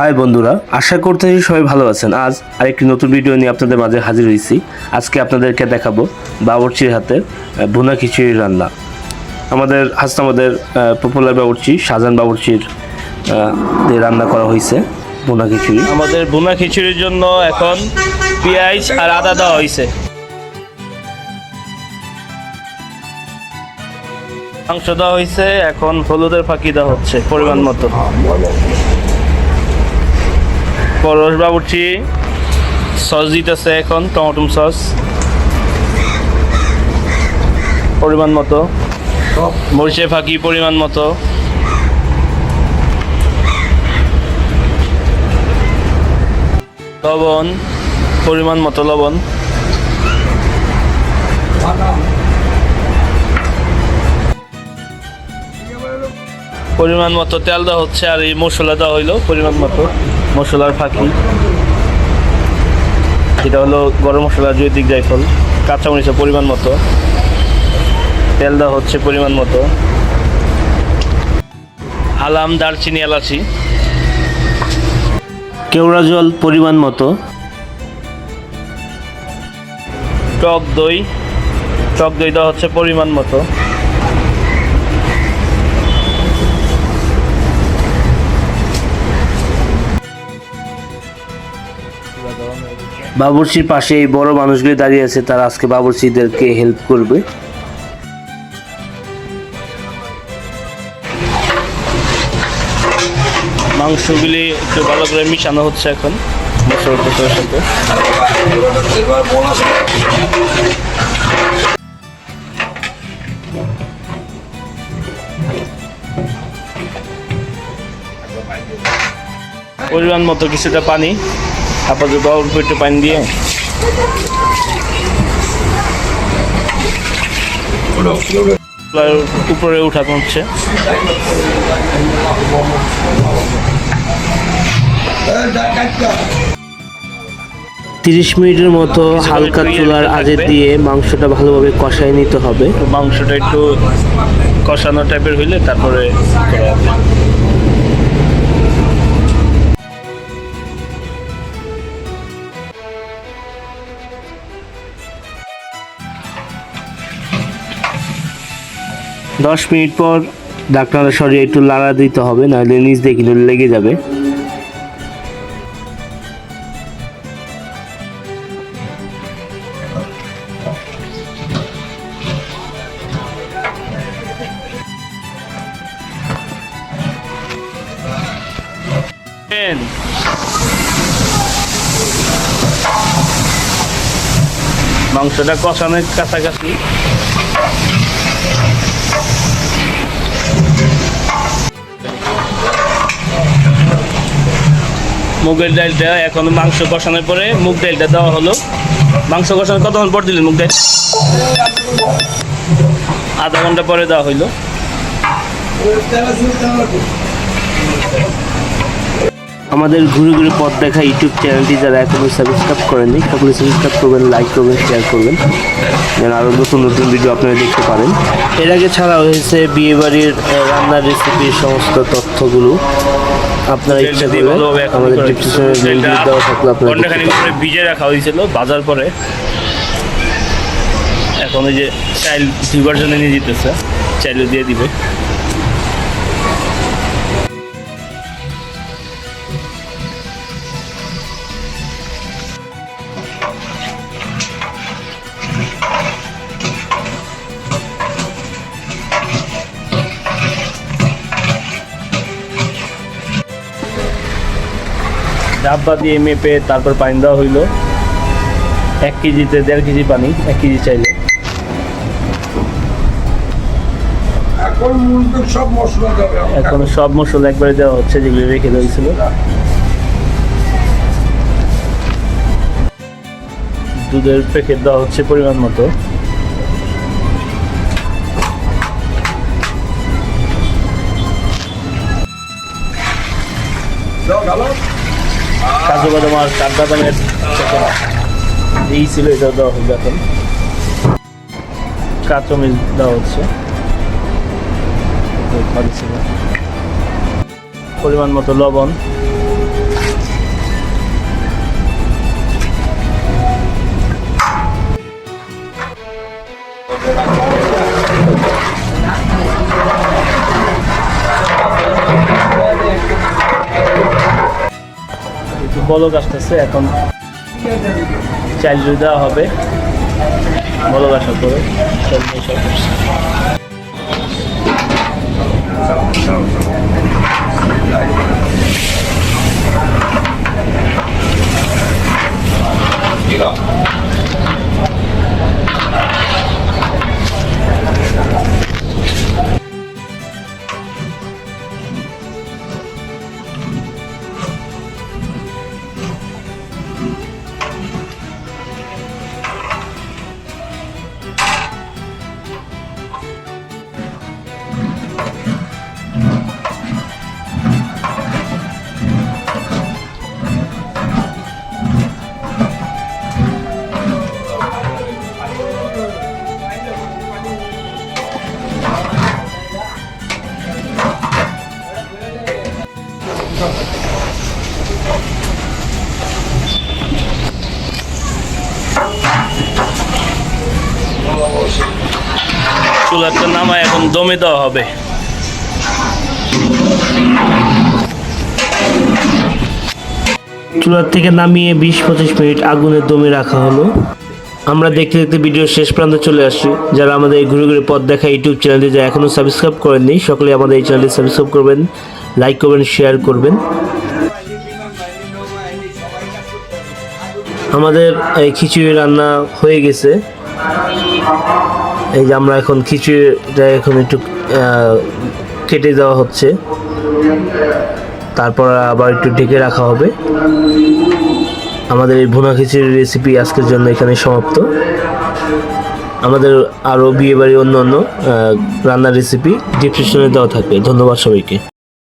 High বন্ধুরা, আশা করতেছি সবাই ভালো আছেন। আজ আরেকটি নতুন ভিডিও নিয়ে আপনাদের মাঝে হাজির হয়েছি আজকে আপনাদেরকে দেখাবো বাবরচির হাতে ভুনা খিচুড়ি রান্না। আমাদের হাসতে আমাদের পপুলার বাবরচি শাহজাহান বাবরচির রান্না করা হয়েছে ভুনা খিচুড়ি। আমাদের বুনা খিচুড়ির জন্য এখন পেঁয়াজ আর আদা দেওয়া হয়েছে মাংস দেওয়া হয়েছে এখন হলুদের ফাঁকি দেওয়া হচ্ছে, পরিমাণ মতো। পরশ বাবুর্চি। সস দিতেছে এখন টমেটো সস। পরিমাণ মতো। মরিচের ফাঁকি পরিমাণ মতো। লবণ পরিমাণ মতো লবণ। পরিমাণ মতো তেল দেওয়া হচ্ছে আর এই মশলা দেওয়া হইল পরিমাণ মতো। মশলার ফাঁকি। এটা হলো গরম মশলা জৈতিক জায়ফল কাঁচামরিচের পরিমাণ মতো, তেল দেওয়া হচ্ছে পরিমাণ মতো। আলাম দারচিনি এলাচি। কেওড়া জল পরিমাণ মতো। টক দই। টক দই দেওয়া হচ্ছে পরিমাণ মতো। বাবরচির পাশে এই বড় মানুষগুলি দাঁড়িয়ে আছে, তারা আজকে বাবরচিদেরকে হেল্প করবে। মাংসগুলি একটু ভালো করে মিশানো হচ্ছে এখন পরিমাণ মতো কিছুটা পানি। আপাতত অল্প একটু পানি দিয়ে। উপরে উঠানো হচ্ছে তিরিশ মিনিটের মতো হালকা চুলার আজে দিয়ে মাংসটা ভালোভাবে কষায় নিতে হবে। মাংসটা একটু কষানো টাইপের হইলে তারপরে করা হবে। দশ মিনিট পর ডাক্তারের শরীরে একটু লাড়া দিতে হবে, নাহলে নিচ দিয়ে লেগে যাবে। মাংসটা কষানোর কাছাকাছি। মুগের ডালটা এখন মাংস কষানোর পরে মুগ ডালটা দেওয়া হলো। মাংস কষানোর কতক্ষণ পর দিলেন মুগ ডাল? আধা ঘণ্টা পরে দেওয়া হইল। আমাদের ঘুরে ঘুরে পথ দেখা ইউটিউব চ্যানেলটি যারা এখনও সাবস্ক্রাইব করেননি সকলে সাবস্ক্রাইব করবেন লাইক করবেন শেয়ার করবেন। যেন আরও নতুন নতুন ভিডিও আপনারা দেখতে পারেন। এর আগে ছাড়া হয়েছে বিয়েবাড়ির রান্নার রেসিপির সমস্ত তথ্যগুলো। আপনারা ইচ্ছা করলে আমাদের করে ডিসক্রিপশনে লিংক দেওয়া থাকলে আপনারা দেখতে করে ভিজে রাখা হয়েছিল বাজার পরে। এখন ওই যে চাইল দিবার জন্য নিয়ে যেতেছে চাইলও দিয়ে দিবে। ডাব্বা দিয়ে মেপে তারপর পানি দেওয়া হইল। এক কেজিতে দেড় কেজি পানি এক কেজি চাইলে। এখন সব মশলা একবারে দেওয়া হচ্ছে যেগুলো রেখে দেওয়া হয়েছিল। দুধের প্যাকেট দেওয়া হচ্ছে পরিমাণ মতো। দাও কাজু বাদাম আর কাঠবাদামের এই ছিল এটা দেওয়া হবে এখন কাঁচামরিচ দেওয়া হচ্ছে। পরিমাণ মতো লবণ। বলক আসতেছে এখন চাল দেওয়া হবে। বলক আসার পরে চাল চুলাটা নামায়, এখন দমে দেওয়া হবে। চুলার থেকে নামিয়ে বিশ পঁচিশ মিনিট আগুনে দমে রাখা হলো। আমরা দেখতে দেখতে ভিডিও শেষ প্রান্তে চলে আসছি। যারা আমাদের ঘুরে ঘুরে পথ দেখা ইউটিউব চ্যানেলটি যা এখনও সাবস্ক্রাইব করেননি সকলে আমাদের এই চ্যানেলটি সাবস্ক্রাইব করবেন, লাইক করবেন, শেয়ার করবেন। আমাদের এই খিচুড়ি রান্না হয়ে গেছে। এই যে আমরা এখন খিচুড়িটা এখন একটু কেটে দেওয়া হচ্ছে। তারপর আবার একটু ঢেকে রাখা হবে। আমাদের এই ভুনা খিচুড়ির রেসিপি আজকের জন্য এখানে সমাপ্ত। আমাদের আরও বিয়েবাড়ি অন্য অন্য রান্নার রেসিপি ডিসক্রিপশনে দেওয়া থাকবে। ধন্যবাদ সবাইকে।